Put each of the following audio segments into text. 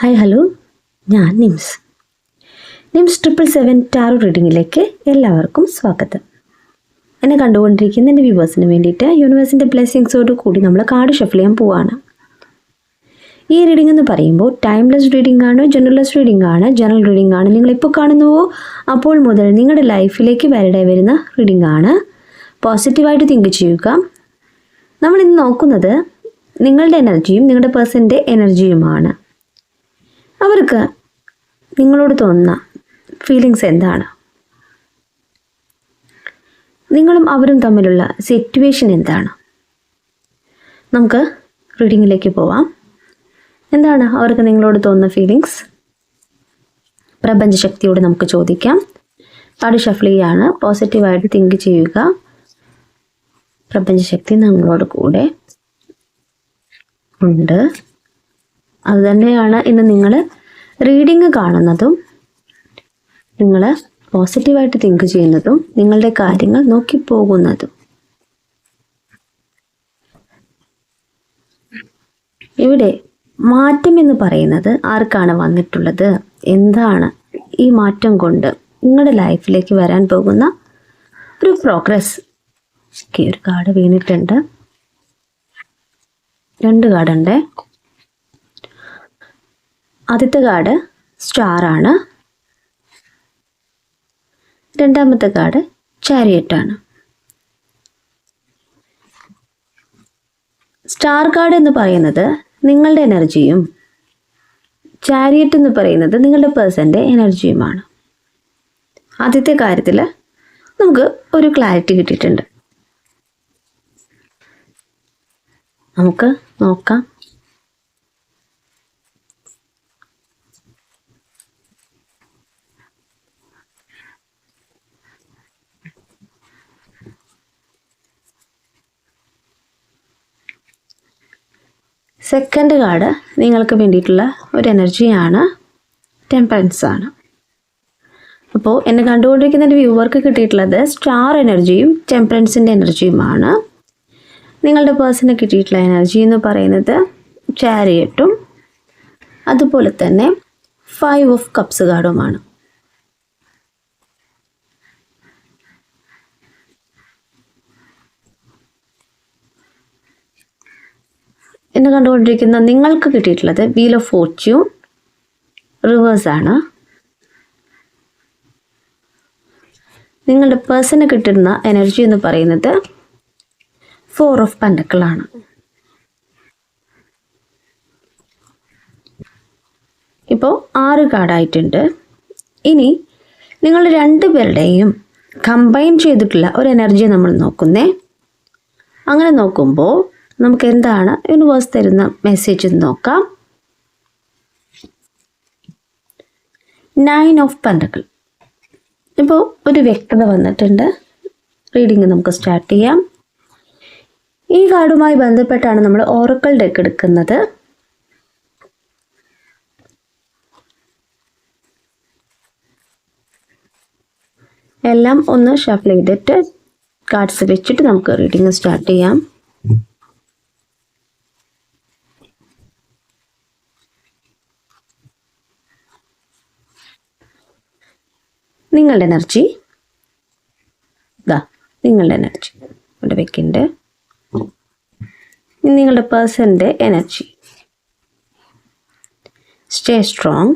Hi hello ഞാൻ Nims. Nims triple seven tarot റീഡിങ്ങിലേക്ക് എല്ലാവർക്കും സ്വാഗതം. എന്നെ കണ്ടുകൊണ്ടിരിക്കുന്ന എന്റെ വ്യൂവേഴ്സിന് വേണ്ടിയിട്ട് യൂണിവേഴ്സിന്റെ ബ്ലെസ്സിങ്സോട് കൂടി നമ്മൾ കാർഡ് ഷഫിൾ ചെയ്യാൻ പോവാണ്. ഈ റീഡിംഗ് എന്ന് പറയുമ്പോൾ ടൈംലെസ് റീഡിംഗ് ആണ് ജനറൽലെസ് റീഡിംഗ് ആണ് ജനറൽ റീഡിംഗ് ആണ്. നിങ്ങൾ ഇപ്പോൾ കാണുന്നുവോ അപ്പോൾ മുതൽ നിങ്ങളുടെ ലൈഫിലേക്ക് വരടെ വരുന്ന റീഡിംഗ് ആണ്. പോസിറ്റീവായിട്ട് തിങ്ക് ചെയ്യുക. നമ്മൾ ഇന്ന് നോക്കുന്നത് നിങ്ങളുടെ എനർജിയും നിങ്ങളുടെ പേഴ്സന്റെ എനർജിയുമാണ് അവർക്ക് നിങ്ങളോട് തോന്നുന്ന ഫീലിങ്സ് എന്താണ്? നിങ്ങളും അവരും തമ്മിലുള്ള സിറ്റുവേഷൻ എന്താണ്? നമുക്ക് റീഡിങ്ങിലേക്ക് പോവാം. എന്താണ് അവർക്ക് നിങ്ങളോട് തോന്നുന്ന ഫീലിങ്സ് പ്രപഞ്ചശക്തിയോട് നമുക്ക് ചോദിക്കാം. കാർഡ് ഷഫ്ലി ആണ് പോസിറ്റീവായിട്ട് തിങ്ക് ചെയ്യുക. പ്രപഞ്ചശക്തി നമ്മളോട് കൂടെ ഉണ്ട്. അത് തന്നെയാണ് ഇന്ന് നിങ്ങൾ റീഡിങ് കാണുന്നതും നിങ്ങൾ പോസിറ്റീവായിട്ട് തിങ്ക് ചെയ്യുന്നതും നിങ്ങളുടെ കാര്യങ്ങൾ നോക്കിപ്പോകുന്നതും. ഇവിടെ മാറ്റം എന്ന് പറയുന്നത് ആർക്കാണ് വന്നിട്ടുള്ളത്? എന്താണ് ഈ മാറ്റം കൊണ്ട് നിങ്ങളുടെ ലൈഫിലേക്ക് വരാൻ പോകുന്ന ഒരു പ്രോഗ്രസ് ഒരു കാർഡ് വീണിട്ടുണ്ട്. രണ്ട് കാർഡുണ്ട്. ആദ്യത്തെ കാർഡ് സ്റ്റാർ ആണ്. രണ്ടാമത്തെ കാർഡ് ചാരിയറ്റാണ് സ്റ്റാർ കാർഡ് എന്ന് പറയുന്നത് നിങ്ങളുടെ എനർജിയും ചാരിയറ്റ് എന്ന് പറയുന്നത് നിങ്ങളുടെ പേഴ്സന്റെ എനർജിയുമാണ്. ആദ്യത്തെ കാര്യത്തിൽ നമുക്ക് ഒരു ക്ലാരിറ്റി കിട്ടിയിട്ടുണ്ട്. നമുക്ക് നോക്കാം. സെക്കൻഡ് കാർഡ് നിങ്ങൾക്ക് വേണ്ടിയിട്ടുള്ള ഒരു എനർജിയാണ് ടെമ്പറൻസ് ആണ്. അപ്പോൾ എന്നെ കണ്ടുകൊണ്ടിരിക്കുന്ന ഒരു വ്യൂവർക്ക് കിട്ടിയിട്ടുള്ളത് സ്റ്റാർ എനർജിയും ടെമ്പറൻസിന്റെ എനർജിയുമാണ് നിങ്ങളുടെ പേഴ്സണൽ കിട്ടിയിട്ടുള്ള എനർജി എന്ന് പറയുന്നത് ചാരിയറ്റും അതുപോലെ തന്നെ ഫൈവ് ഓഫ് കപ്സ് കാർഡുമാണ് എന്നെ കണ്ടുകൊണ്ടിരിക്കുന്ന നിങ്ങൾക്ക് കിട്ടിയിട്ടുള്ളത് വീൽ ഓഫ് ഫോർച്യൂൺ റിവേഴ്സ് ആണ്. നിങ്ങളുടെ പേഴ്സണ് കിട്ടുന്ന എനർജി എന്ന് പറയുന്നത് ഫോർ ഓഫ് പണ്ടക്കളാണ് ഇപ്പോൾ ആറ് കാർഡായിട്ടുണ്ട് ഇനി നിങ്ങൾ രണ്ടുപേരുടെയും കമ്പൈൻ ചെയ്തിട്ടുള്ള ഒരു എനർജി നമ്മൾ നോക്കുന്നേ. അങ്ങനെ നോക്കുമ്പോൾ നമുക്ക് എന്താണ് യൂണിവേഴ്സ് തരുന്ന മെസ്സേജ് നോക്കാം. നയൻ ഓഫ് പന്തകൾ ഇപ്പോൾ ഒരു വ്യക്തത വന്നിട്ടുണ്ട്. റീഡിങ് നമുക്ക് സ്റ്റാർട്ട് ചെയ്യാം. ഈ കാർഡുമായി ബന്ധപ്പെട്ടാണ് നമ്മൾ ഓറക്കൾ ഡെക്ക് എടുക്കുന്നത്. എല്ലാം ഒന്ന് ഷഫിൾ ചെയ്തിട്ട് കാർഡ്സ് വെച്ചിട്ട് നമുക്ക് റീഡിങ് സ്റ്റാർട്ട് ചെയ്യാം. നിങ്ങളുടെ എനർജി. ഇതാ നിങ്ങളുടെ എനർജി. ഇവിടെ വെക്കുന്നുണ്ട് നിങ്ങളുടെ പേഴ്സന്റെ എനർജി. Stay strong.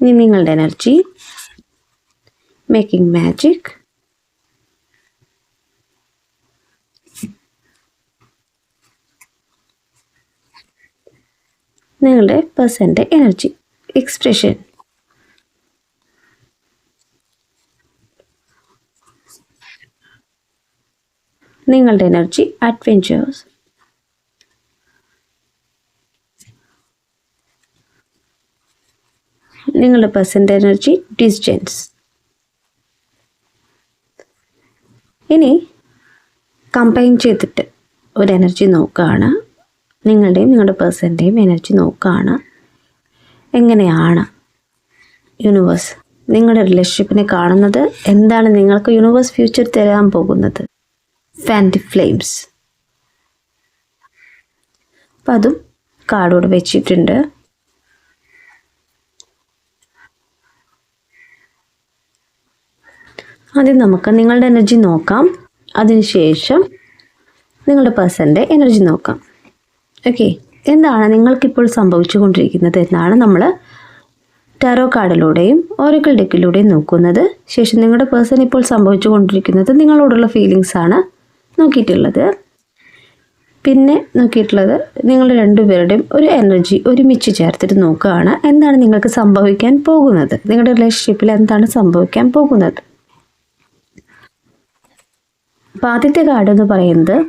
ഇനി നിങ്ങളുടെ എനർജി. Making magic. നിങ്ങളുടെ പേഴ്സന്റെ എനർജി. എക്സ്പ്രഷൻ നിങ്ങളുടെ എനർജി അഡ്വെഞ്ചേഴ്സ് നിങ്ങളുടെ പേഴ്സന്റെ എനർജി ഡിസ്റ്റൻസ് ഇനി കമ്പൈൻ ചെയ്തിട്ട് ഒരു എനർജി നോക്കുകയാണ്. നിങ്ങളുടെയും നിങ്ങളുടെ പേഴ്സന്റെയും എനർജി നോക്കുകയാണ്. എങ്ങനെയാണ് യൂണിവേഴ്സ് നിങ്ങളുടെ റിലേഷൻഷിപ്പിനെ കാണുന്നത്? എന്താണ് നിങ്ങൾക്ക് യൂണിവേഴ്സ് ഫ്യൂച്ചർ തരാൻ പോകുന്നത്? ഫാന്റി ഫ്ലെയിംസ് അപ്പം അതും കാർഡോട് വെച്ചിട്ടുണ്ട്. ആദ്യം നമുക്ക് നിങ്ങളുടെ എനർജി നോക്കാം. അതിനുശേഷം നിങ്ങളുടെ പേഴ്സന്റെ എനർജി നോക്കാം. ഓക്കെ എന്താണ് നിങ്ങൾക്കിപ്പോൾ സംഭവിച്ചുകൊണ്ടിരിക്കുന്നത് എന്നാണ് നമ്മൾ ടാരോ കാർഡിലൂടെയും ഓറക്കിൾ ഡെക്കിലൂടെയും നോക്കുന്നത്. ശേഷം നിങ്ങളുടെ പേഴ്സൺ ഇപ്പോൾ സംഭവിച്ചുകൊണ്ടിരിക്കുന്നത് നിങ്ങളോടുള്ള ഫീലിങ്സ് ആണ് നോക്കിയിട്ടുള്ളത്. പിന്നെ നോക്കിയിട്ടുള്ളത് നിങ്ങൾ രണ്ടുപേരുടെയും ഒരു എനർജി ഒരുമിച്ച് ചേർത്തിട്ട് നോക്കുകയാണ് എന്താണ് നിങ്ങൾക്ക് സംഭവിക്കാൻ പോകുന്നത്. നിങ്ങളുടെ റിലേഷൻഷിപ്പിൽ എന്താണ് സംഭവിക്കാൻ പോകുന്നത്. അപ്പോൾ ആദ്യത്തെ കാർഡ് എന്ന് പറയുന്നത്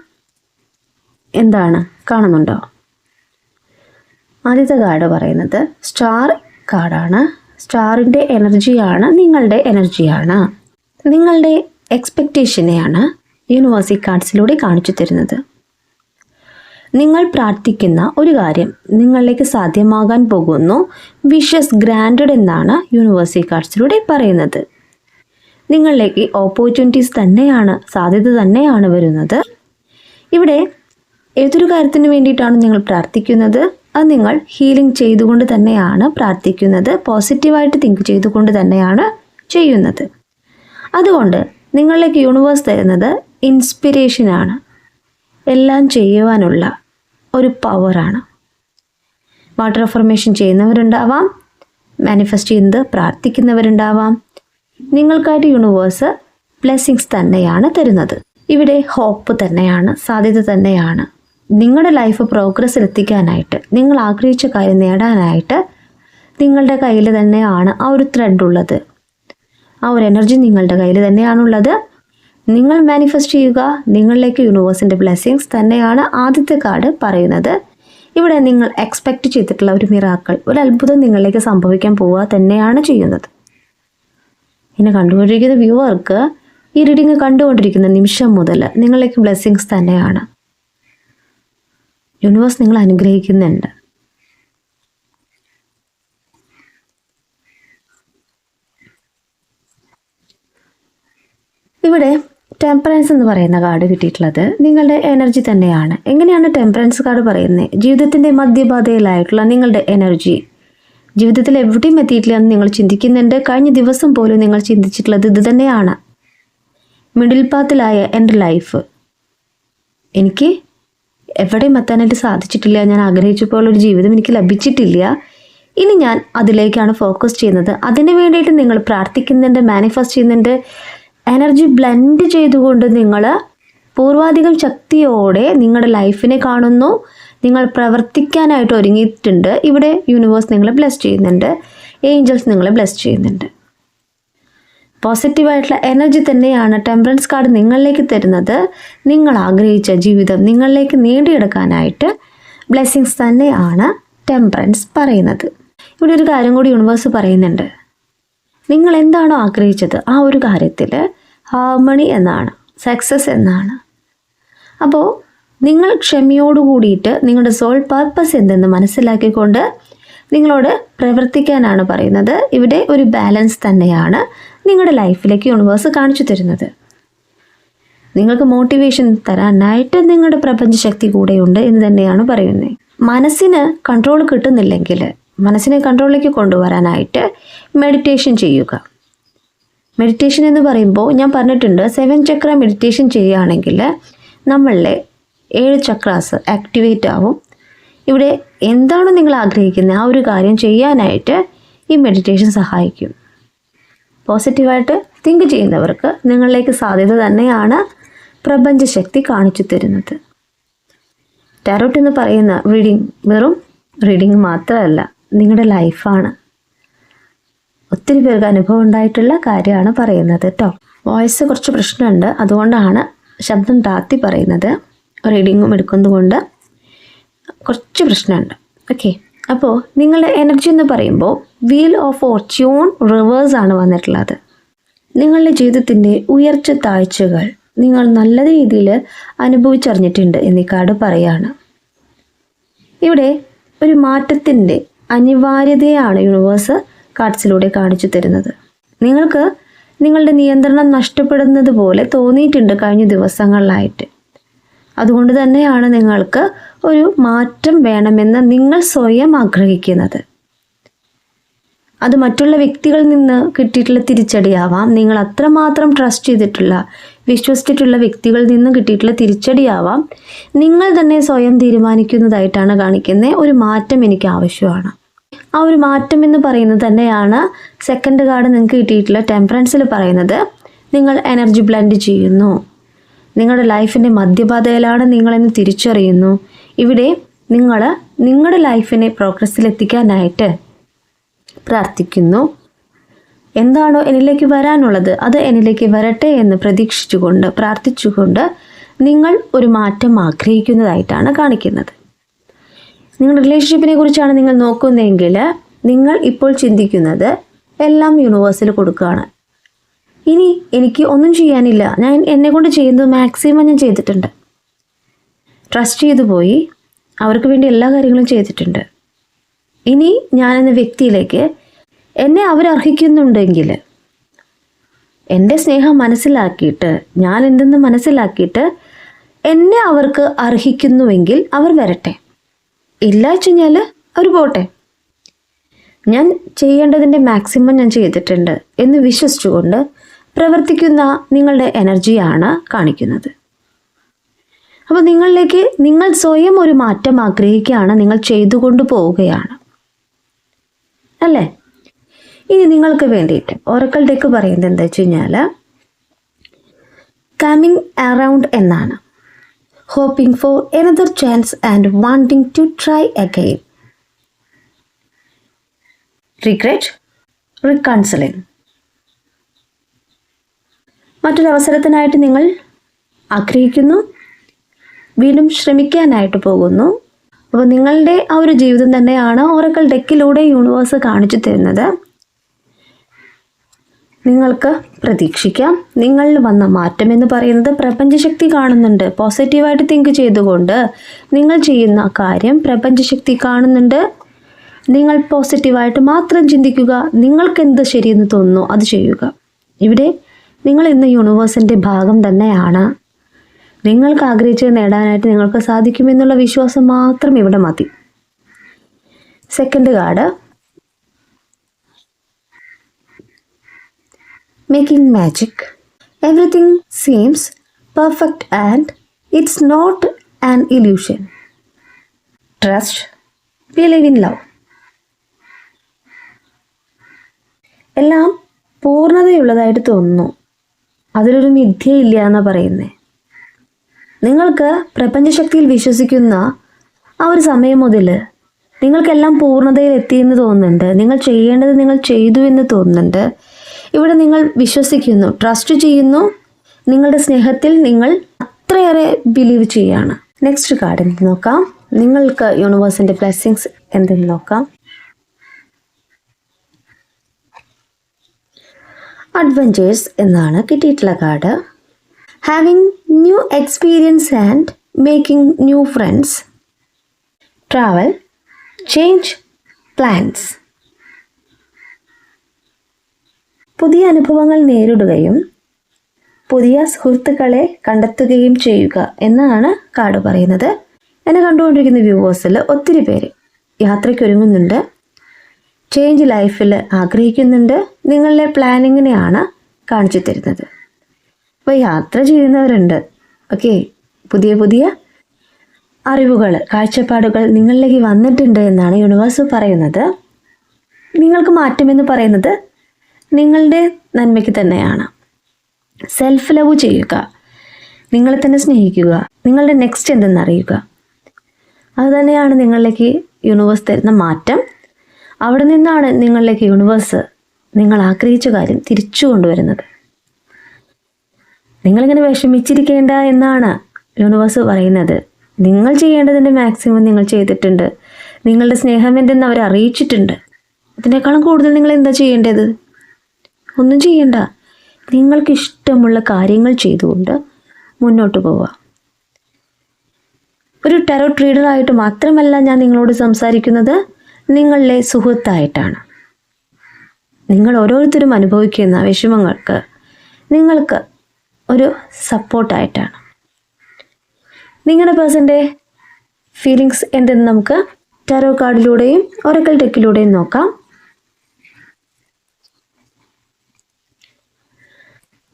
എന്താണ്? കാണുന്നുണ്ടോ? ആദ്യത്തെ കാർഡ് പറയുന്നത് സ്റ്റാർ കാർഡാണ്. സ്റ്റാറിന്റെ എനർജിയാണ് നിങ്ങളുടെ എനർജിയാണ്. നിങ്ങളുടെ എക്സ്പെക്റ്റേഷനെയാണ് യൂണിവേഴ്സി കാർഡ്സിലൂടെ കാണിച്ചു തരുന്നത്. നിങ്ങൾ പ്രാർത്ഥിക്കുന്ന ഒരു കാര്യം നിങ്ങളിലേക്ക് സാധ്യമാകാൻ പോകുന്നു. വിഷസ് ഗ്രാൻഡഡ് എന്നാണ് യൂണിവേഴ്സി കാർഡ്സിലൂടെ പറയുന്നത്. നിങ്ങളിലേക്ക് ഓപ്പർച്യൂണിറ്റീസ് തന്നെയാണ് സാധ്യത തന്നെയാണ് വരുന്നത്. ഇവിടെ ഏതൊരു കാര്യത്തിന് വേണ്ടിയിട്ടാണ് നിങ്ങൾ പ്രാർത്ഥിക്കുന്നത്. അത് നിങ്ങൾ ഹീലിംഗ് ചെയ്തുകൊണ്ട് തന്നെയാണ് പ്രാർത്ഥിക്കുന്നത്. പോസിറ്റീവായിട്ട് തിങ്ക് ചെയ്തുകൊണ്ട് തന്നെയാണ് ചെയ്യുന്നത്. അതുകൊണ്ട് നിങ്ങളിലേക്ക് യൂണിവേഴ്സ് തരുന്നത് ഇൻസ്പിരേഷനാണ് എല്ലാം ചെയ്യുവാനുള്ള ഒരു പവറാണ് വാട്ടർ അഫർമേഷൻ ചെയ്യുന്നവരുണ്ടാവാം. മാനിഫെസ്റ്റ് ചെയ്യുന്നത് പ്രാർത്ഥിക്കുന്നവരുണ്ടാവാം. നിങ്ങൾക്കായിട്ട് യൂണിവേഴ്സ് ബ്ലെസ്സിങ്സ് തന്നെയാണ് തരുന്നത്. ഇവിടെ ഹോപ്പ് തന്നെയാണ് സാധ്യത തന്നെയാണ്. നിങ്ങളുടെ ലൈഫ് പ്രോഗ്രസ്സിൽ എത്തിക്കാനായിട്ട് നിങ്ങൾ ആഗ്രഹിച്ച കാര്യം നേടാനായിട്ട് നിങ്ങളുടെ കയ്യിൽ തന്നെയാണ് ആ ഒരു ത്രെഡ് ഉള്ളത്. ആ ഒരു എനർജി നിങ്ങളുടെ കയ്യിൽ തന്നെയാണുള്ളത് നിങ്ങൾ മാനിഫെസ്റ്റ് ചെയ്യുക നിങ്ങളിലേക്ക് യൂണിവേഴ്സിന്റെ ബ്ലെസ്സിങ്സ് തന്നെയാണ് ആദ്യത്തെ കാർഡ് പറയുന്നത്. ഇവിടെ നിങ്ങൾ എക്സ്പെക്റ്റ് ചെയ്തിട്ടുള്ള ഒരു മിറാക്കൾ ഒരു അത്ഭുതം നിങ്ങളിലേക്ക് സംഭവിക്കാൻ പോവുക തന്നെയാണ് ചെയ്യുന്നത്. എന്നെ കണ്ടുകൊണ്ടിരിക്കുന്ന വ്യൂവർക്ക് ഈ റീഡിങ് കണ്ടുകൊണ്ടിരിക്കുന്ന നിമിഷം മുതൽ നിങ്ങളിലേക്ക് ബ്ലെസ്സിങ്സ് തന്നെയാണ്. യൂണിവേഴ്സ് നിങ്ങൾ അനുഗ്രഹിക്കുന്നുണ്ട്. ഇവിടെ ടെമ്പറൻസ് എന്ന് പറയുന്ന കാർഡ് കിട്ടിയിട്ടുള്ളത് നിങ്ങളുടെ എനർജി തന്നെയാണ്. എങ്ങനെയാണ് ടെമ്പറൻസ് കാർഡ് പറയുന്നത് ജീവിതത്തിന്റെ മധ്യപാതയിലായിട്ടുള്ള നിങ്ങളുടെ എനർജി ജീവിതത്തിൽ എവിടെയും എത്തിയിട്ടില്ല എന്ന് നിങ്ങൾ ചിന്തിക്കുന്നുണ്ട്. കഴിഞ്ഞ ദിവസം പോലും നിങ്ങൾ ചിന്തിച്ചിട്ടുള്ളത് ഇത് തന്നെയാണ്. മിഡിൽ പാത്തിലായ എന്റെ ലൈഫ് എനിക്ക് എവിടെയും എത്താനായിട്ട് സാധിച്ചിട്ടില്ല. ഞാൻ ആഗ്രഹിച്ചപ്പോൾ ഒരു ജീവിതം എനിക്ക് ലഭിച്ചിട്ടില്ല. ഇനി ഞാൻ അതിലേക്കാണ് ഫോക്കസ് ചെയ്യുന്നത്. അതിന് വേണ്ടിയിട്ട് നിങ്ങൾ പ്രാർത്ഥിക്കുന്നുണ്ട് മാനിഫെസ്റ്റ് ചെയ്യുന്നുണ്ട് എനർജി ബ്ലെൻഡ് ചെയ്തുകൊണ്ട് നിങ്ങൾ പൂർവാധികം ശക്തിയോടെ നിങ്ങളുടെ ലൈഫിനെ കാണുന്നു. നിങ്ങൾ പ്രവർത്തിക്കാനായിട്ട് ഒരുങ്ങിയിട്ടുണ്ട്. ഇവിടെ യൂണിവേഴ്സ് നിങ്ങളെ ബ്ലെസ് ചെയ്യുന്നുണ്ട്. ഏഞ്ചൽസ് നിങ്ങളെ ബ്ലെസ് ചെയ്യുന്നുണ്ട്. പോസിറ്റീവായിട്ടുള്ള എനർജി തന്നെയാണ് ടെമ്പറൻസ് കാർഡ് നിങ്ങളിലേക്ക് തരുന്നത്. നിങ്ങൾ ആഗ്രഹിച്ച ജീവിതം നിങ്ങളിലേക്ക് നേടിയെടുക്കാനായിട്ട് ബ്ലെസ്സിങ്സ് തന്നെയാണ് ടെമ്പറൻസ് പറയുന്നത്. ഇവിടെ ഒരു കാര്യം കൂടി യൂണിവേഴ്സ് പറയുന്നുണ്ട്. നിങ്ങൾ എന്താണോ ആഗ്രഹിച്ചത് ആ ഒരു കാര്യത്തിൽ ഹാർമണി എന്നാണ് സക്സസ് എന്നാണ്. അപ്പോൾ നിങ്ങൾ ക്ഷമയോട് കൂടിയിട്ട് നിങ്ങളുടെ സോൾ പർപ്പസ് എന്തെന്ന് മനസ്സിലാക്കിക്കൊണ്ട് നിങ്ങളോട് പ്രവർത്തിക്കാനാണ് പറയുന്നത്. ഇവിടെ ഒരു ബാലൻസ് തന്നെയാണ് നിങ്ങളുടെ ലൈഫിലേക്ക് യൂണിവേഴ്സ് കാണിച്ചു തരുന്നത്. നിങ്ങൾക്ക് മോട്ടിവേഷൻ തരാനായിട്ട് നിങ്ങളുടെ പ്രപഞ്ചശക്തി കൂടെയുണ്ട് എന്ന് തന്നെയാണ് പറയുന്നത്. മനസ്സിന് കൺട്രോൾ കിട്ടുന്നില്ലെങ്കിൽ മനസ്സിനെ കൺട്രോളിലേക്ക് കൊണ്ടുവരാനായിട്ട് മെഡിറ്റേഷൻ ചെയ്യുക. മെഡിറ്റേഷൻ എന്ന് പറയുമ്പോൾ ഞാൻ പറഞ്ഞിട്ടുണ്ട് സെവൻ ചക്ര മെഡിറ്റേഷൻ ചെയ്യുകയാണെങ്കിൽ നമ്മളിലെ ഏഴ് ചക്രാസ് ആക്ടിവേറ്റ് ആവും. ഇവിടെ എന്താണോ നിങ്ങൾ ആഗ്രഹിക്കുന്നത്? ആ ഒരു കാര്യം ചെയ്യാനായിട്ട് ഈ മെഡിറ്റേഷൻ സഹായിക്കും. പോസിറ്റീവായിട്ട് തിങ്ക് ചെയ്യുന്നവർക്ക് നിങ്ങളിലേക്ക് സാധ്യത തന്നെയാണ് പ്രപഞ്ചശക്തി കാണിച്ചു തരുന്നത്. ടാരോട്ട് എന്ന് പറയുന്ന റീഡിങ് വെറും റീഡിങ് മാത്രമല്ല നിങ്ങളുടെ ലൈഫാണ് ഒത്തിരി പേർക്ക് അനുഭവം ഉണ്ടായിട്ടുള്ള കാര്യമാണ് പറയുന്നത് കേട്ടോ വോയിസ് കുറച്ച് പ്രശ്നമുണ്ട് അതുകൊണ്ടാണ് ശബ്ദം താത്തി പറയുന്നത്. റീഡിങ്ങും എടുക്കുന്നതുകൊണ്ട് കുറച്ച് പ്രശ്നമുണ്ട്. ഓക്കെ അപ്പോൾ നിങ്ങളുടെ എനർജി എന്ന് പറയുമ്പോൾ വീൽ ഓഫ് ഫോർച്യൂൺ റിവേഴ്സ് ആണ് വന്നിട്ടുള്ളത്. നിങ്ങളുടെ ജീവിതത്തിന്റെ ഉയർച്ച താഴ്ചകൾ നിങ്ങൾ നല്ല രീതിയിൽ അനുഭവിച്ചറിഞ്ഞിട്ടുണ്ട് എന്നീ കാർഡ് പറയാണ്. ഇവിടെ ഒരു മാറ്റത്തിന്റെ അനിവാര്യതയാണ് യൂണിവേഴ്സ് കാർഡ്സിലൂടെ കാണിച്ചു തരുന്നത്. നിങ്ങൾക്ക് നിങ്ങളുടെ നിയന്ത്രണം നഷ്ടപ്പെടുന്നത് പോലെ തോന്നിയിട്ടുണ്ട് കഴിഞ്ഞ ദിവസങ്ങളിലായിട്ട്. അതുകൊണ്ട് തന്നെയാണ് നിങ്ങൾക്ക് ഒരു മാറ്റം വേണമെന്ന് നിങ്ങൾ സ്വയം ആഗ്രഹിക്കുന്നത്. അത് മറ്റുള്ള വ്യക്തികളിൽ നിന്ന് കിട്ടിയിട്ടുള്ള തിരിച്ചടിയാവാം. നിങ്ങൾ അത്രമാത്രം ട്രസ്റ്റ് ചെയ്തിട്ടുള്ള വിശ്വസിച്ചിട്ടുള്ള വ്യക്തികളിൽ നിന്ന് കിട്ടിയിട്ടുള്ള തിരിച്ചടിയാവാം. നിങ്ങൾ തന്നെ സ്വയം തീരുമാനിക്കുന്നതായിട്ടാണ് കാണിക്കുന്നത് ഒരു മാറ്റം എനിക്ക് ആവശ്യമാണ്. ആ ഒരു മാറ്റം എന്ന് പറയുന്നത് തന്നെയാണ് സെക്കൻഡ് കാർഡ് നിങ്ങൾക്ക് കിട്ടിയിട്ടുള്ള ടെമ്പറൻസിൽ പറയുന്നത്. നിങ്ങൾ എനർജി ബ്ലെൻഡ് ചെയ്യുന്നു. നിങ്ങളുടെ ലൈഫിന്റെ മധ്യപാതയിലാണ് നിങ്ങളെന്ന് തിരിച്ചറിയുന്നു. ഇവിടെ നിങ്ങൾ നിങ്ങളുടെ ലൈഫിനെ പ്രോഗ്രസ്സിലെത്തിക്കാനായിട്ട് പ്രാർത്ഥിക്കുന്നു. എന്താണോ എന്നിലേക്ക് വരാനുള്ളത് അത് എന്നിലേക്ക് വരട്ടെ എന്ന് പ്രതീക്ഷിച്ചുകൊണ്ട് പ്രാർത്ഥിച്ചുകൊണ്ട് നിങ്ങൾ ഒരു മാറ്റം ആഗ്രഹിക്കുന്നതായിട്ടാണ് കാണിക്കുന്നത്. നിങ്ങളുടെ റിലേഷൻഷിപ്പിനെ കുറിച്ചാണ് നിങ്ങൾ നോക്കുന്നതെങ്കിൽ നിങ്ങൾ ഇപ്പോൾ ചിന്തിക്കുന്നത് എല്ലാം യൂണിവേഴ്സിൽ കൊടുക്കുകയാണ്. ഇനി എനിക്ക് ഒന്നും ചെയ്യാനില്ല. ഞാൻ എന്നെ കൊണ്ട് ചെയ്യുന്നത് മാക്സിമം ഞാൻ ചെയ്തിട്ടുണ്ട്. ട്രസ്റ്റ് ചെയ്തു പോയി. അവർക്ക് വേണ്ടി എല്ലാ കാര്യങ്ങളും ചെയ്തിട്ടുണ്ട്. ഇനി ഞാൻ എന്ന വ്യക്തിയിലേക്ക് എന്നെ അവരർഹിക്കുന്നുണ്ടെങ്കിൽ എന്റെ സ്നേഹം മനസ്സിലാക്കിയിട്ട് ഞാൻ എന്തെന്ന് മനസ്സിലാക്കിയിട്ട് എന്നെ അവർക്ക് അർഹിക്കുന്നുവെങ്കിൽ അവർ വരട്ടെ. ഇല്ല വെച്ച് കഴിഞ്ഞാൽ അവർ പോട്ടെ. ഞാൻ ചെയ്യേണ്ടതിന്റെ മാക്സിമം ഞാൻ ചെയ്തിട്ടുണ്ട് എന്ന് വിശ്വസിച്ചുകൊണ്ട് പ്രവർത്തിക്കുന്ന നിങ്ങളുടെ എനർജിയാണ് കാണിക്കുന്നത്. അപ്പോൾ നിങ്ങളിലേക്ക് നിങ്ങൾ സ്വയം ഒരു മാറ്റം ആഗ്രഹിക്കുകയാണ് നിങ്ങൾ ചെയ്തുകൊണ്ട് പോവുകയാണ്. അല്ലേ? ഇനി നിങ്ങൾക്ക് വേണ്ടിയിട്ട് ഓറക്കൽ ഡെക്ക് പറയുന്നത് എന്താ വെച്ച് കഴിഞ്ഞാൽ കമ്മിങ് അറൗണ്ട് എന്നാണ്. Hoping for another chance and wanting to try again regret reconciling മറ്റൊരവസരത്തിനായിട്ട് നിങ്ങൾ ആഗ്രഹിക്കുന്നു. വീണ്ടും ശ്രമിക്കാനായിട്ട് പോകുന്നു. അപ്പോൾ നിങ്ങളുടെ ആ ഒരു ജീവിതം തന്നെയാണ് ഓറക്കൽ ഡെക്കിലൂടെ യൂണിവേഴ്സ് കാണിച്ചു തരുന്നത്. നിങ്ങൾക്ക് പ്രതീക്ഷിക്കാം. നിങ്ങളിൽ വന്ന മാറ്റം എന്ന് പറയുന്നത് പ്രപഞ്ചശക്തി കാണുന്നുണ്ട്. പോസിറ്റീവായിട്ട് തിങ്ക് ചെയ്തുകൊണ്ട് നിങ്ങൾ ചെയ്യുന്ന കാര്യം പ്രപഞ്ചശക്തി കാണുന്നുണ്ട്. നിങ്ങൾ പോസിറ്റീവായിട്ട് മാത്രം ചിന്തിക്കുക. നിങ്ങൾക്ക് എന്ത് ശരിയെന്ന് തോന്നുന്നു അത് ചെയ്യുക. ഇവിടെ നിങ്ങൾ ഇന്ന് യൂണിവേഴ്സിന്റെ ഭാഗം തന്നെയാണ്. നിങ്ങൾക്ക് ആഗ്രഹിച്ചത് നേടാനായിട്ട് നിങ്ങൾക്ക് സാധിക്കുമെന്നുള്ള വിശ്വാസം മാത്രം ഇവിടെ മതി. Second card making magic everything seems perfect and it's not an illusion trust believe in love എല്ലാം പൂർണതയുള്ളതായിട്ട് തോന്നുന്നു. അതിലൊരു മിഥ്യയില്ല എന്നാണ് പറയുന്നത് നിങ്ങൾക്ക് പ്രപഞ്ചശക്തിയിൽ വിശ്വസിക്കുന്ന ആ ഒരു സമയം മുതൽ നിങ്ങൾക്കെല്ലാം പൂർണതയിൽ എത്തിയെന്ന് തോന്നുന്നുണ്ട്. നിങ്ങൾ ചെയ്യേണ്ടത് നിങ്ങൾ ചെയ്തു എന്ന് തോന്നുന്നുണ്ട്. ഇവിടെ നിങ്ങൾ വിശ്വസിക്കുന്നു ട്രസ്റ്റ് ചെയ്യുന്നു. നിങ്ങളുടെ സ്നേഹത്തിൽ നിങ്ങൾ അത്രയേറെ ബിലീവ് ചെയ്യാണ് നെക്സ്റ്റ് കാർഡ് കാർഡിൽ നോക്കാം. നിങ്ങൾക്ക് യൂണിവേഴ്സിന്റെ ബ്ലെസ്സിങ്സ് എന്തെന്ന് നോക്കാം. അഡ്വഞ്ചേഴ്സ് എന്നാണ് കിട്ടിയിട്ടുള്ള card having new experience and making new friends travel change plans പുതിയ അനുഭവങ്ങൾ നേരിടുകയും പുതിയ സുഹൃത്തുക്കളെ കണ്ടെത്തുകയും ചെയ്യുക എന്നാണ് കാർഡ് പറയുന്നത്. എന്നെ കണ്ടുകൊണ്ടിരിക്കുന്ന വ്യൂവേഴ്സിൽ ഒത്തിരി പേര് യാത്രയ്ക്കൊരുങ്ങുന്നുണ്ട്. ചേഞ്ച് ലൈഫിൽ ആഗ്രഹിക്കുന്നുണ്ട്. നിങ്ങളുടെ പ്ലാനിങ്ങിനെയാണ് കാണിച്ചു തരുന്നത്. അപ്പോൾ യാത്ര ചെയ്യുന്നവരുണ്ട്. ഓക്കെ പുതിയ പുതിയ അറിവുകൾ കാഴ്ചപ്പാടുകൾ നിങ്ങളിലേക്ക് വന്നിട്ടുണ്ട് എന്നാണ് യൂണിവേഴ്സ് പറയുന്നത്. നിങ്ങൾക്ക് മാറ്റമെന്ന് പറയുന്നത് നിങ്ങളുടെ നന്മയ്ക്ക് തന്നെയാണ്. സെൽഫ് ലവ് ചെയ്യുക. നിങ്ങളെ തന്നെ സ്നേഹിക്കുക. നിങ്ങളുടെ നെക്സ്റ്റ് എന്തെന്ന് അറിയുക. അതുതന്നെയാണ് നിങ്ങളിലേക്ക് യൂണിവേഴ്സ് തരുന്ന മാറ്റം. അവിടെ നിന്നാണ് നിങ്ങളിലേക്ക് യൂണിവേഴ്സ് നിങ്ങൾ ആഗ്രഹിച്ച കാര്യം തിരിച്ചു കൊണ്ടുവരുന്നത്. നിങ്ങളിങ്ങനെ വിഷമിച്ചിരിക്കേണ്ട എന്നാണ് യൂണിവേഴ്സ് പറയുന്നത്. നിങ്ങൾ ചെയ്യേണ്ടതിന്റെ മാക്സിമം നിങ്ങൾ ചെയ്തിട്ടുണ്ട്. നിങ്ങളുടെ സ്നേഹം എന്തെന്ന് അവരെ അറിയിച്ചിട്ടുണ്ട്. അതിനേക്കാളും കൂടുതൽ നിങ്ങൾ എന്താ ചെയ്യേണ്ടത്? ഒന്നും ചെയ്യണ്ട. നിങ്ങൾക്ക് ഇഷ്ടമുള്ള കാര്യങ്ങൾ ചെയ്തുകൊണ്ട് മുന്നോട്ട് പോവുക. ഒരു ടെറോ ട്രീഡറായിട്ട് മാത്രമല്ല ഞാൻ നിങ്ങളോട് സംസാരിക്കുന്നത് നിങ്ങളിലെ സുഹൃത്തായിട്ടാണ്. നിങ്ങൾ ഓരോരുത്തരും അനുഭവിക്കുന്ന വിഷമങ്ങൾക്ക് നിങ്ങൾക്ക് ഒരു സപ്പോർട്ടായിട്ടാണ് നിങ്ങളുടെ പേഴ്സന്റെ ഫീലിങ്സ് എന്തെന്ന് നമുക്ക് ടാരോ കാർഡിലൂടെയും ഒരക്കൽ ടെക്കിലൂടെയും നോക്കാം.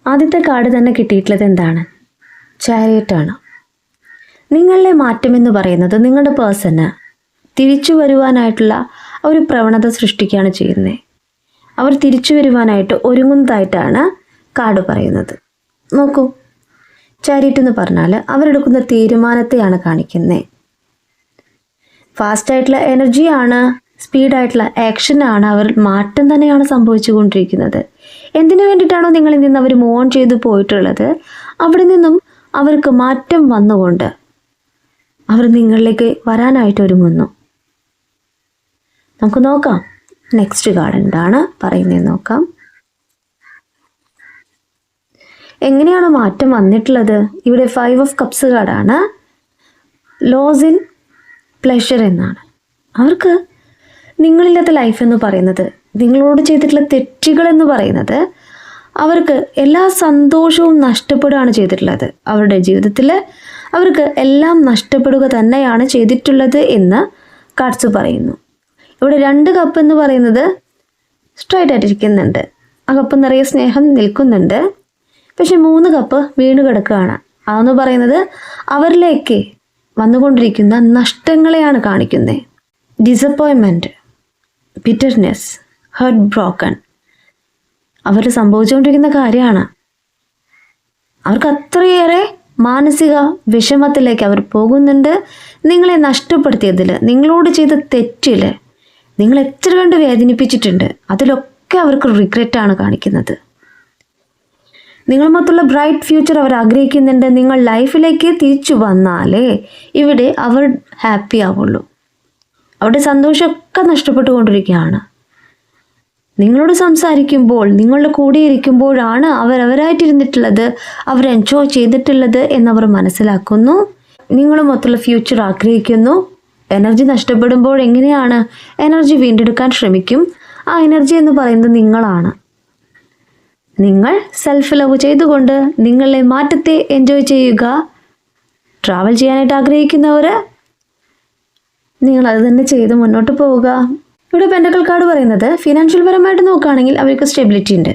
ആദ്യത്തെ കാർഡ് തന്നെ കിട്ടിയിട്ടുള്ളത് എന്താണ്? ചാരിയറ്റാണ് നിങ്ങളിലെ മാറ്റമെന്ന് പറയുന്നത് നിങ്ങളുടെ പേഴ്സണ് തിരിച്ചു വരുവാനായിട്ടുള്ള ഒരു പ്രവണത സൃഷ്ടിക്കുകയാണ് ചെയ്യുന്നത്. അവർ തിരിച്ചു വരുവാനായിട്ട് ഒരുങ്ങുന്നതായിട്ടാണ് കാർഡ് പറയുന്നത്. നോക്കൂ. ചാരിറ്റി എന്ന് പറഞ്ഞാൽ അവരെടുക്കുന്ന തീരുമാനത്തെയാണ് കാണിക്കുന്നത് ഫാസ്റ്റായിട്ടുള്ള എനർജിയാണ് സ്പീഡായിട്ടുള്ള ആക്ഷനാണ് അവർ മാറ്റം തന്നെയാണ് സംഭവിച്ചുകൊണ്ടിരിക്കുന്നത്. എന്തിനു വേണ്ടിയിട്ടാണോ നിങ്ങളിൽ നിന്ന് അവർ മൂവ് ഓൺ ചെയ്തു പോയിട്ടുള്ളത്? അവിടെ നിന്നും അവർക്ക് മാറ്റം വന്നുകൊണ്ട് അവർ നിങ്ങളിലേക്ക് വരാനായിട്ട് ഒരുങ്ങുന്നു. നമുക്ക് നോക്കാം. നെക്സ്റ്റ് കാർഡ് എന്താണ് പറയുന്നത് നോക്കാം. എങ്ങനെയാണ് മാറ്റം വന്നിട്ടുള്ളത്? ഇവിടെ ഫൈവ് ഓഫ് കപ്സ് കാർഡാണ് ലോസ് ഇൻ പ്ലഷർ എന്നാണ്. അവർക്ക് നിങ്ങളില്ലാത്ത ലൈഫ് എന്ന് പറയുന്നത് നിങ്ങളോട് ചെയ്തിട്ടുള്ള തെറ്റുകൾ എന്ന് പറയുന്നത് അവർക്ക് എല്ലാ സന്തോഷവും നഷ്ടപ്പെടുകയാണ് ചെയ്തിട്ടുള്ളത്. അവരുടെ ജീവിതത്തിൽ അവർക്ക് എല്ലാം നഷ്ടപ്പെടുക തന്നെയാണ് ചെയ്തിട്ടുള്ളത് എന്ന് കാർഡ്സ് പറയുന്നു. ഇവിടെ രണ്ട് കപ്പ് എന്ന് പറയുന്നത് സ്ട്രൈറ്റ് ആയിട്ടിരിക്കുന്നുണ്ട്. ആ കപ്പ് നിറയെ സ്നേഹം നിൽക്കുന്നുണ്ട്. പക്ഷെ മൂന്ന് കപ്പ് വീണ് കിടക്കുകയാണ്. അതെന്ന് പറയുന്നത് അവരിലേക്ക് വന്നുകൊണ്ടിരിക്കുന്ന നഷ്ടങ്ങളെയാണ് കാണിക്കുന്നത്. ഡിസപ്പോയിൻമെന്റ് ബിറ്റർനെസ് ഹർട്ട് ബ്രോക്കൺ അവർ സംഭവിച്ചുകൊണ്ടിരിക്കുന്ന കാര്യമാണ്. അവർക്ക് അത്രയേറെ മാനസിക വിഷമത്തിലേക്ക് അവർ പോകുന്നുണ്ട്. നിങ്ങളെ നഷ്ടപ്പെടുത്തിയതിൽ നിങ്ങളോട് ചെയ്ത തെറ്റിൽ നിങ്ങൾ എത്ര കണ്ട് വേദനിപ്പിച്ചിട്ടുണ്ട്. അതിലൊക്കെ അവർക്ക് റിഗ്രറ്റാണ് കാണിക്കുന്നത്. നിങ്ങളുമൊത്തുള്ള ബ്രൈറ്റ് ഫ്യൂച്ചർ അവർ ആഗ്രഹിക്കുന്നുണ്ട്. നിങ്ങൾ ലൈഫിലേക്ക് തിരിച്ചു വന്നാലേ ഇവിടെ അവർ ഹാപ്പി ആവുള്ളൂ. അവരുടെ സന്തോഷമൊക്കെ നഷ്ടപ്പെട്ടുകൊണ്ടിരിക്കുകയാണ്. നിങ്ങളോട് സംസാരിക്കുമ്പോൾ നിങ്ങളുടെ കൂടെ ഇരിക്കുമ്പോഴാണ് അവർ അവരായിട്ടിരുന്നിട്ടുള്ളത് അവർ എൻജോയ് ചെയ്തിട്ടുള്ളത് എന്നവർ മനസ്സിലാക്കുന്നു. നിങ്ങളുമൊത്തുള്ള ഫ്യൂച്ചർ ആഗ്രഹിക്കുന്നു. എനർജി നഷ്ടപ്പെടുമ്പോൾ എങ്ങനെയാണ്? എനർജി വീണ്ടെടുക്കാൻ ശ്രമിക്കും. ആ എനർജി എന്ന് പറയുന്നത് നിങ്ങളാണ്. നിങ്ങൾ സെൽഫ് ലവ് ചെയ്തുകൊണ്ട് നിങ്ങളെ മാറ്റത്തെ എൻജോയ് ചെയ്യുക. ട്രാവൽ ചെയ്യാനായിട്ട് ആഗ്രഹിക്കുന്നവർ നിങ്ങൾ അത് തന്നെ ചെയ്ത് മുന്നോട്ട് പോവുക. ഇവിടെ പെൻഡക്കൽ കാർഡ് പറയുന്നത് ഫിനാൻഷ്യൽ പരമായിട്ട് നോക്കുകയാണെങ്കിൽ അവർക്ക് സ്റ്റെബിലിറ്റി ഉണ്ട്.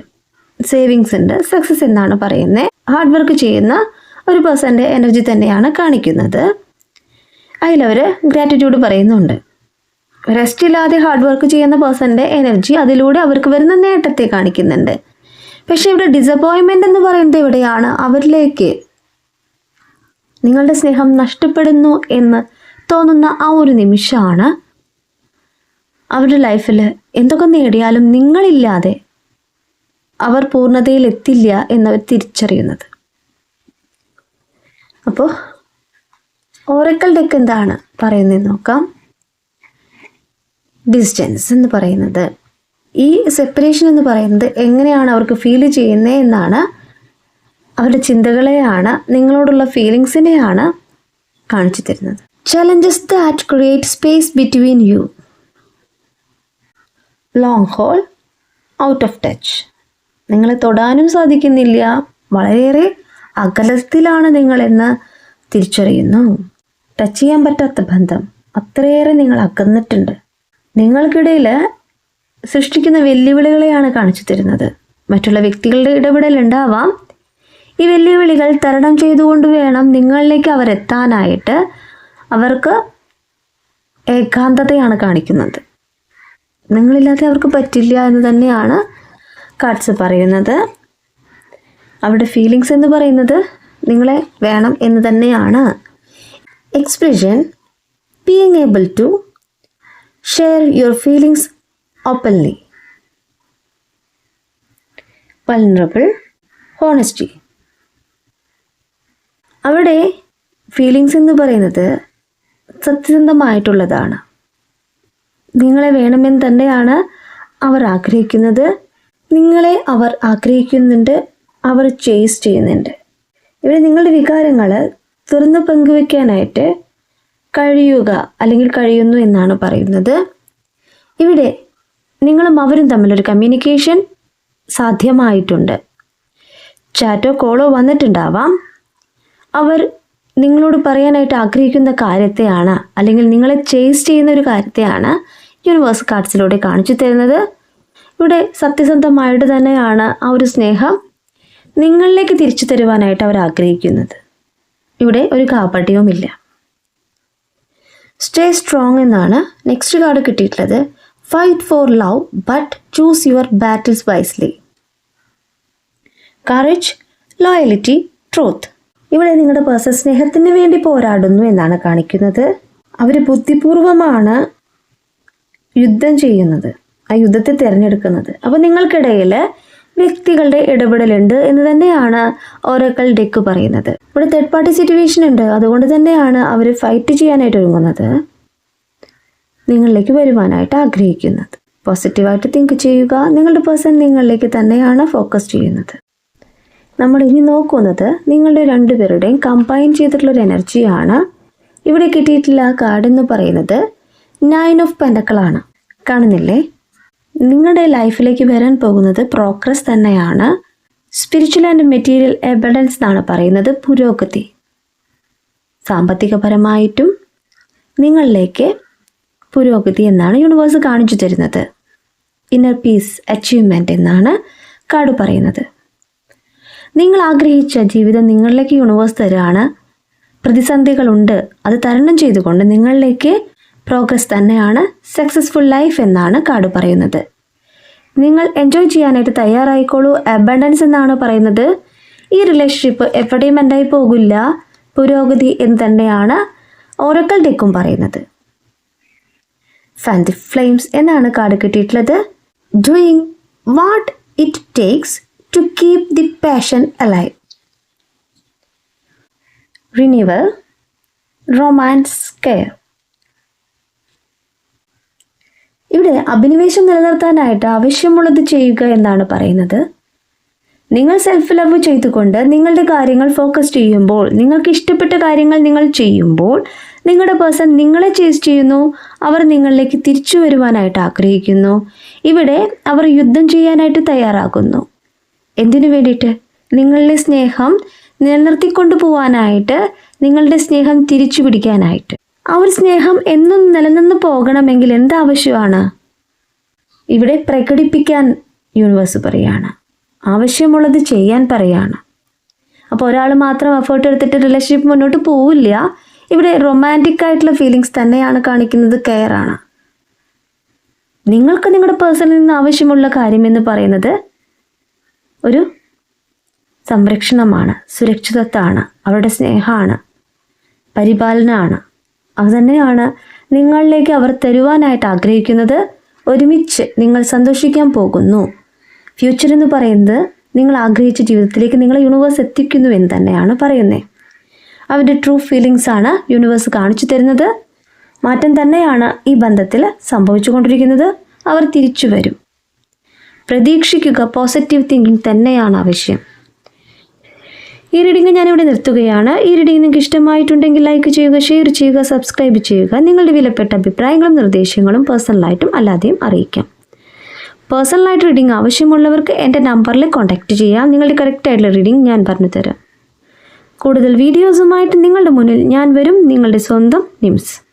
സേവിങ്സ് ഉണ്ട് സക്സസ് എന്നാണ് പറയുന്നത്. ഹാർഡ് വർക്ക് ചെയ്യുന്ന ഒരു പേഴ്സന്റെ എനർജി തന്നെയാണ് കാണിക്കുന്നത്. അതിലവർ ഗ്രാറ്റിറ്റ്യൂഡ് പറയുന്നുണ്ട്. റെസ്റ്റ് ഇല്ലാതെ ഹാർഡ് വർക്ക് ചെയ്യുന്ന പേഴ്സന്റെ എനർജി അതിലൂടെ അവർക്ക് വരുന്ന നേട്ടത്തെ കാണിക്കുന്നുണ്ട്. പക്ഷേ ഇവിടെ ഡിസപ്പോയിൻമെന്റ് എന്ന് പറയുന്നത് എവിടെയാണ്? അവരിലേക്ക്. നിങ്ങളുടെ സ്നേഹം നഷ്ടപ്പെടുന്നു എന്ന് തോന്നുന്ന ആ ഒരു നിമിഷമാണ് അവരുടെ ലൈഫിൽ എന്തൊക്കെ നേടിയാലും നിങ്ങളില്ലാതെ അവർ പൂർണതയിൽ എത്തില്ല എന്നവർ തിരിച്ചറിയുന്നത്. അപ്പോൾ ഓറക്കൽ ഡെക്ക് എന്താണ്? പറയുന്നത് നോക്കാം. ഡിസ്റ്റൻസ് എന്ന് പറയുന്നത്. ഈ സെപ്പറേഷൻ എന്ന് പറയുന്നത് എങ്ങനെയാണ് അവർക്ക് ഫീൽ ചെയ്യുന്നത് എന്നാണ് അവരുടെ ചിന്തകളെയാണ് നിങ്ങളോടുള്ള ഫീലിങ്സിനെയാണ് കാണിച്ചു തരുന്നത്. Challenges that create space between you long hole out of touch നിങ്ങളെ തൊടാനും സാധിക്കുന്നില്ല. വളരെയേറെ അകലത്തിലാണ് നിങ്ങളെന്ന് തിരിച്ചറിയുന്നു. ടച്ച് ചെയ്യാൻ പറ്റാത്ത ബന്ധം. അത്രയേറെ നിങ്ങൾ അകന്നിട്ടുണ്ട്. നിങ്ങൾക്കിടയിൽ സൃഷ്ടിക്കുന്ന വെല്ലുവിളികളെയാണ് കാണിച്ചു തരുന്നത്. മറ്റുള്ള വ്യക്തികളുടെ ഇടപെടൽ ഉണ്ടാവാം. ഈ വെല്ലുവിളികൾ തരണം ചെയ്തുകൊണ്ട് വേണം നിങ്ങളിലേക്ക് അവരെത്താനായിട്ട് അവർക്ക് ഏകാന്തതയാണ് കാണിക്കുന്നത്. നിങ്ങളില്ലാതെ അവർക്ക് പറ്റില്ല എന്ന് തന്നെയാണ് കാർഡ്സ് പറയുന്നത്. അവരുടെ ഫീലിങ്സ് എന്ന് പറയുന്നത് നിങ്ങളെ വേണം എന്ന് തന്നെയാണ്. Expression being able to share your feelings openly Vulnerable, honesty അവിടെ ഫീലിങ്സ് എന്ന് പറയുന്നത് സത്യസന്ധമായിട്ടുള്ളതാണ്. നിങ്ങളെ വേണമെന്ന് തന്നെയാണ് അവർ ആഗ്രഹിക്കുന്നത്. നിങ്ങളെ അവർ ആഗ്രഹിക്കുന്നുണ്ട് അവർ ചേസ് ചെയ്യുന്നുണ്ട്. ഇവിടെ നിങ്ങളുടെ വികാരങ്ങൾ തുറന്ന് പങ്കുവെക്കാനായിട്ട് കഴിയുക അല്ലെങ്കിൽ കഴിയുന്നു എന്നാണ് പറയുന്നത്. ഇവിടെ നിങ്ങളും അവരും തമ്മിലൊരു കമ്മ്യൂണിക്കേഷൻ സാധ്യമായിട്ടുണ്ട്. ചാറ്റോ കോളോ വന്നിട്ടുണ്ടാവാം. അവർ നിങ്ങളോട് പറയാനായിട്ട് ആഗ്രഹിക്കുന്ന കാര്യത്തെയാണ് അല്ലെങ്കിൽ നിങ്ങളെ ചേസ് ചെയ്യുന്ന ഒരു കാര്യത്തെയാണ് യൂണിവേഴ്സ് കാർഡ്സിലൂടെ കാണിച്ചു തരുന്നത്. ഇവിടെ സത്യസന്ധമായിട്ട് തന്നെയാണ് ആ ഒരു സ്നേഹം നിങ്ങളിലേക്ക് തിരിച്ചു തരുവാനായിട്ട് അവർ ആഗ്രഹിക്കുന്നത്. ഇവിടെ ഒരു കാപ്പട്യവുമില്ല സ്റ്റേ സ്ട്രോങ് എന്നാണ് നെക്സ്റ്റ് കാർഡ് കിട്ടിയിട്ടുള്ളത്. Fight for love but choose your battles wisely courage loyalty truth ഇവിടെ നിങ്ങളുടെ പേഴ്സൺ സ്നേഹത്തിന് വേണ്ടി പോരാടുന്നു എന്നാണ് കാണിക്കുന്നത്. അവർ ബുദ്ധിപൂർവമാണ് യുദ്ധം ചെയ്യുന്നത്. ആ യുദ്ധത്തെ തിരഞ്ഞെടുക്കുന്നത്. അപ്പോൾ നിങ്ങൾക്കിടയിൽ വ്യക്തികളുടെ ഇടപെടലുണ്ട് എന്ന് തന്നെയാണ് ഓരോക്കൾ ഡെക്ക് പറയുന്നത്. ഇവിടെ തേർഡ് പാർട്ടി സിറ്റുവേഷൻ ഉണ്ട്. അതുകൊണ്ട് തന്നെയാണ് അവർ ഫൈറ്റ് ചെയ്യാനായിട്ട് ഒരുങ്ങുന്നത്. നിങ്ങളിലേക്ക് വരുവാനായിട്ട് ആഗ്രഹിക്കുന്നത്. പോസിറ്റീവായിട്ട് തിങ്ക് ചെയ്യുക നിങ്ങളുടെ പേഴ്സൺ നിങ്ങളിലേക്ക് തന്നെയാണ് ഫോക്കസ് ചെയ്യുന്നത്. നമ്മൾ ഇനി നോക്കുന്നത് നിങ്ങളുടെ രണ്ടുപേരുടെയും കമ്പൈൻ ചെയ്തിട്ടുള്ളൊരു എനർജിയാണ് ഇവിടെ കിട്ടിയിട്ടുള്ള കാർഡ് എന്ന് പറയുന്നത് നയൻ ഓഫ് പെൻഡക്കളാണ് കാണുന്നില്ലേ? നിങ്ങളുടെ ലൈഫിലേക്ക് വരാൻ പോകുന്നത് പ്രോഗ്രസ് തന്നെയാണ്. സ്പിരിച്വൽ ആൻഡ് മെറ്റീരിയൽ എബഡൻസ് എന്നാണ് പറയുന്നത് പുരോഗതി. സാമ്പത്തികപരമായിട്ടും നിങ്ങളിലേക്ക് പുരോഗതി എന്നാണ് യൂണിവേഴ്സ് കാണിച്ചു തരുന്നത്. ഇന്നർ പീസ് അച്ചീവ്മെന്റ് എന്നാണ് കാർഡ് പറയുന്നത്. നിങ്ങൾ ആഗ്രഹിച്ച ജീവിതം നിങ്ങളിലേക്ക് യൂണിവേഴ്സ് തരാണ്. പ്രതിസന്ധികളുണ്ട് അത് തരണം ചെയ്തുകൊണ്ട് നിങ്ങളിലേക്ക് പ്രോഗ്രസ് തന്നെയാണ് സക്സസ്ഫുൾ ലൈഫ് എന്നാണ് കാർഡ് പറയുന്നത്. നിങ്ങൾ എൻജോയ് ചെയ്യാനായിട്ട് തയ്യാറായിക്കോളൂ. അബണ്ടൻസ് എന്നാണ് പറയുന്നത്. ഈ റിലേഷൻഷിപ്പ് എവിടെയും എൻഡായി പോകില്ല. പുരോഗതി എന്ന് തന്നെയാണ് ഓറക്കൽ ഡെക്കും പറയുന്നത്. ഫാന്റി ഫ്ലെയിംസ് എന്നാണ് കാർഡ് കിട്ടിയിട്ടുള്ളത്. Doing what it takes to keep the passion alive renewal romance care ഇവിടെ അഭിനിവേശം നിലനിർത്താനായിട്ട് ആവശ്യമുള്ളത് ചെയ്യുക എന്നാണ് പറയുന്നത്. നിങ്ങൾ സെൽഫ് ലവ് ചെയ്തുകൊണ്ട് നിങ്ങളുടെ കാര്യങ്ങൾ ഫോക്കസ് ചെയ്യുമ്പോൾ നിങ്ങൾക്ക് ഇഷ്ടപ്പെട്ട കാര്യങ്ങൾ നിങ്ങൾ ചെയ്യുമ്പോൾ നിങ്ങളുടെ പേഴ്സൺ നിങ്ങളെ ചേസ് ചെയ്യുന്നു. അവർ നിങ്ങളിലേക്ക് തിരിച്ചു വരുവാനായിട്ട് ആഗ്രഹിക്കുന്നു. ഇവിടെ അവർ യുദ്ധം ചെയ്യാനായിട്ട് തയ്യാറാകുന്നു. എന്തിനു വേണ്ടിയിട്ട്? നിങ്ങളുടെ സ്നേഹം നിലനിർത്തിക്കൊണ്ടു പോവാനായിട്ട് നിങ്ങളുടെ സ്നേഹം തിരിച്ചു പിടിക്കാനായിട്ട്. ആ ഒരു സ്നേഹം എന്നും നിലനിന്ന് പോകണമെങ്കിൽ എന്താവശ്യമാണ് ഇവിടെ പ്രകടിപ്പിക്കാൻ യൂണിവേഴ്സ് പറയാണ്. ആവശ്യമുള്ളത് ചെയ്യാൻ പറയാണ്. അപ്പോൾ ഒരാൾ മാത്രം എഫേർട്ട് എടുത്തിട്ട് റിലേഷൻഷിപ്പ് മുന്നോട്ട് പോവില്ല. ഇവിടെ റൊമാന്റിക് ആയിട്ടുള്ള ഫീലിങ്സ് തന്നെയാണ് കാണിക്കുന്നത് കെയർ ആണ്. നിങ്ങൾക്ക് നിങ്ങളുടെ പേഴ്സണിൽ നിന്ന് ആവശ്യമുള്ള കാര്യം എന്ന് പറയുന്നത് ഒരു സംരക്ഷണമാണ് സുരക്ഷിതത്വമാണ് അവരുടെ സ്നേഹമാണ് പരിപാലനമാണ്. അതുതന്നെയാണ് നിങ്ങളിലേക്ക് അവർ തരുവാനായിട്ട് ആഗ്രഹിക്കുന്നത് ഒരുമിച്ച് നിങ്ങൾ സന്തോഷിക്കാൻ പോകുന്നു. ഫ്യൂച്ചർ എന്ന് പറയുന്നത് നിങ്ങൾ ആഗ്രഹിച്ച ജീവിതത്തിലേക്ക് നിങ്ങളെ യൂണിവേഴ്സ് എത്തിക്കുന്നു എന്ന് തന്നെയാണ് പറയുന്നത്. അവരുടെ ട്രൂ ഫീലിങ്സ് ആണ് യൂണിവേഴ്സ് കാണിച്ചു തരുന്നത്. മാറ്റം തന്നെയാണ് ഈ ബന്ധത്തിൽ സംഭവിച്ചുകൊണ്ടിരിക്കുന്നത്. അവർ തിരിച്ചു വരും. പ്രതീക്ഷിക്കുക പോസിറ്റീവ് തിങ്കിങ് തന്നെയാണ് ആവശ്യം. ഈ റീഡിംഗ് ഞാനിവിടെ നിർത്തുകയാണ്. ഈ റീഡിംഗ് നിങ്ങൾക്ക് ഇഷ്ടമായിട്ടുണ്ടെങ്കിൽ ലൈക്ക് ചെയ്യുക ഷെയർ ചെയ്യുക സബ്സ്ക്രൈബ് ചെയ്യുക. നിങ്ങളുടെ വിലപ്പെട്ട അഭിപ്രായങ്ങളും നിർദ്ദേശങ്ങളും പേഴ്സണലായിട്ടും അല്ലാതെയും അറിയിക്കാം. പേഴ്സണലായിട്ട് റീഡിംഗ് ആവശ്യമുള്ളവർക്ക് എന്റെ നമ്പറിൽ കോൺടാക്റ്റ് ചെയ്യാം. നിങ്ങളുടെ കറക്റ്റായിട്ടുള്ള റീഡിംഗ് ഞാൻ പറഞ്ഞു തരാം കൂടുതൽ വീഡിയോസുമായിട്ട് നിങ്ങളുടെ മുന്നിൽ ഞാൻ വരും. നിങ്ങളുടെ സ്വന്തം നിംസ്.